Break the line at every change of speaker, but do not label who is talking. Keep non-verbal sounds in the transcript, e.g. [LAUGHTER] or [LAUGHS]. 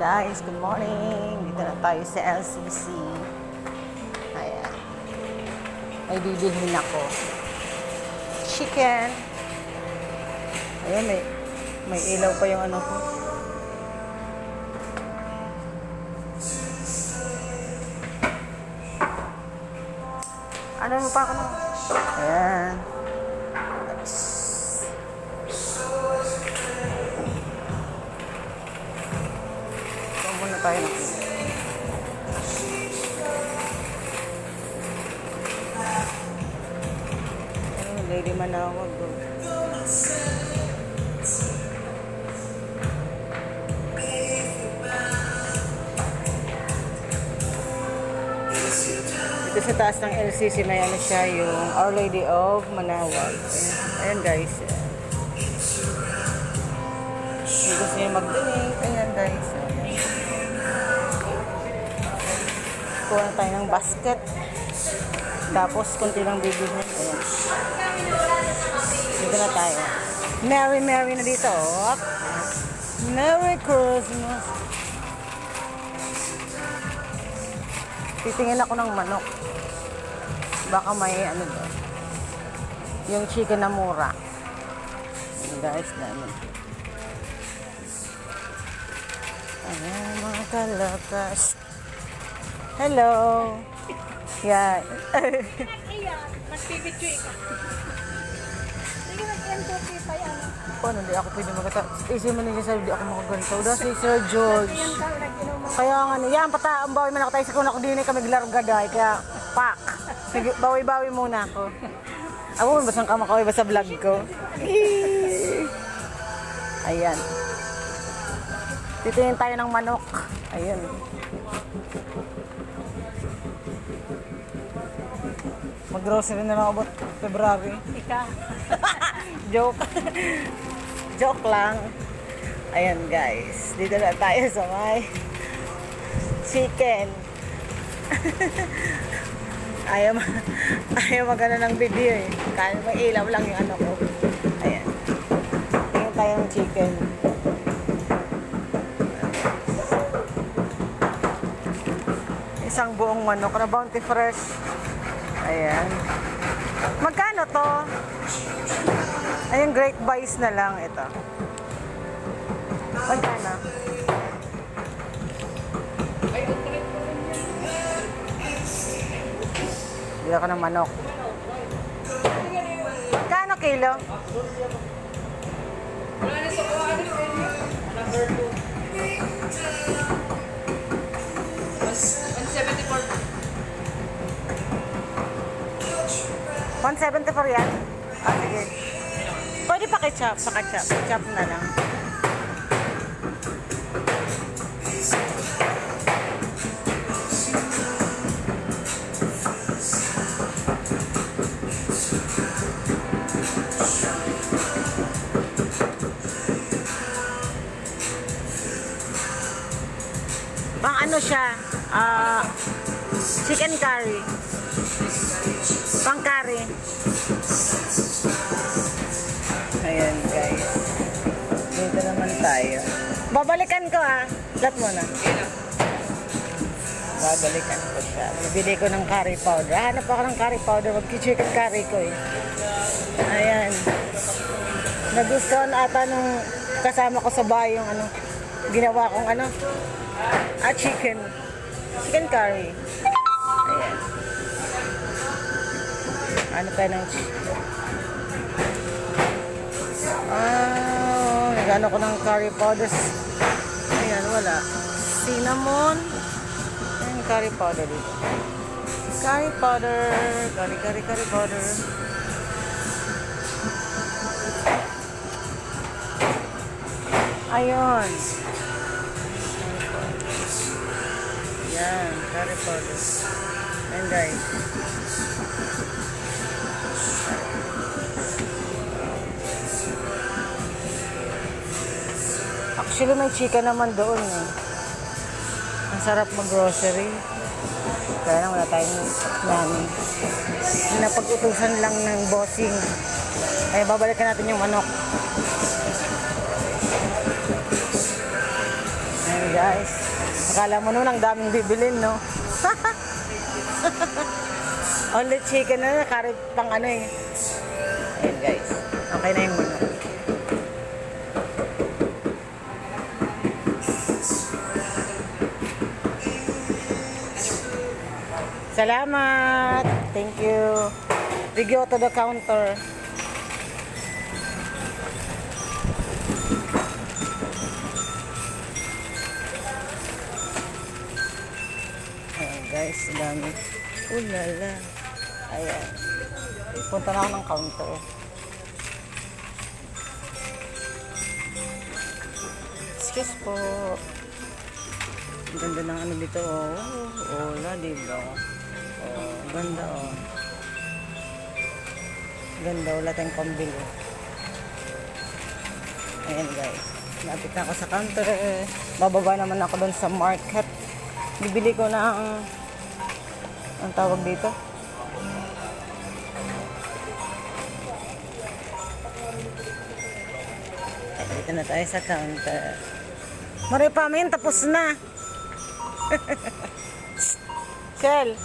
guys, good morning. Dito na tayo sa LCC. Ayan. May bibilhin ako. Chicken. Ayan, may, may ilaw pa yung ano ko. Ano pa ako na? Ayan. Lady Manawag. oh. Dito sa taas ng LCC may ano siya yung Our Lady of Manawag. Ayan guys. Kung gusto niyo mag-donate, ayan guys. Kuha na tayo ng basket. Tapos, kunti lang bibigyan. Ayan. Dito na tayo. Merry, Merry na dito. Oh. Merry Christmas. Titingin ako ng manok. Baka may ano ba. Yung chicken na mura. Ayan guys, dami. Ayan mga kalakas. Hello. Yeah.
Iyan, magbibidyo ka. Sige, mag-NTP pa yan.
Paano hindi ako pwede magkata? Isip mo niya sabi, di ako makaganto. Daw si Sir George. Kaya nga, yan, pata, ang bawi man ako tayo sa kuna ko din, kami glargaday. Kaya, pak. Sige, bawi-bawi muna ako. Ako, basang kamakaway ba sa vlog ko? Ayan. Titingin tayo ng manok. Ayan. Mag-grocery na lang abot February.
Ika. [LAUGHS]
Joke. Joke lang. Ayan guys. Dito na tayo sa may chicken. [LAUGHS] ayaw, ma- ayaw magano ng video eh. Kaya may ilaw lang yung ano ko. Ayan. Tingin tayo ng chicken. Isang buong manok na bounty fresh. Ayan. Magkano to? Ayun, great buys na lang ito. Magkano? Bili ako ng manok. Kano kilo? One seventy four yan? Ah, sige. Pwede pa ketchup, sa ketchup. Ketchup na lang. Pang ano siya? Ah, chicken curry. Babalikan ko ah. Lat mo na. Babalikan ko siya. Bibili ko ng curry powder. Hanap ako ng curry powder. Mag-chicken curry ko eh. Ayan. Nagustuhan ata nung kasama ko sa bahay yung ano, ginawa kong ano, ah, chicken. Chicken curry. Ayan. Ano tayo ng chicken? Ah, nagano ko ng curry powders. Ayan, wala. Cinnamon. Ayan, curry powder dito. Curry powder. Curry, curry, curry powder. Ayun. Yan, curry powder. Ayan guys. Actually, may chika naman doon eh. Ang sarap mag-grocery. Kaya lang wala tayong nani. Napag-utusan lang ng bossing. Kaya babalikan natin yung manok. Ayan guys. Akala mo naman ang daming bibilin, no? [LAUGHS] Only chicken na, kari pang ano eh. Ayan guys. Okay na yung muna. Salamat! Thank you. We go to the counter. Ayan guys, dami. Ulala. Ayan. Punta na ako ng counter. Excuse po. Ang ganda ng ano dito. Oh, wala, diba? Oh, ganda, oh. Ganda, wala tayong pambili. Ayan, guys. Lapit na ako sa counter. Bababa naman ako doon sa market. Bibili ko ng... Ang tawag dito? Dito na tayo sa counter. Pa tapos na. [LAUGHS] Shell,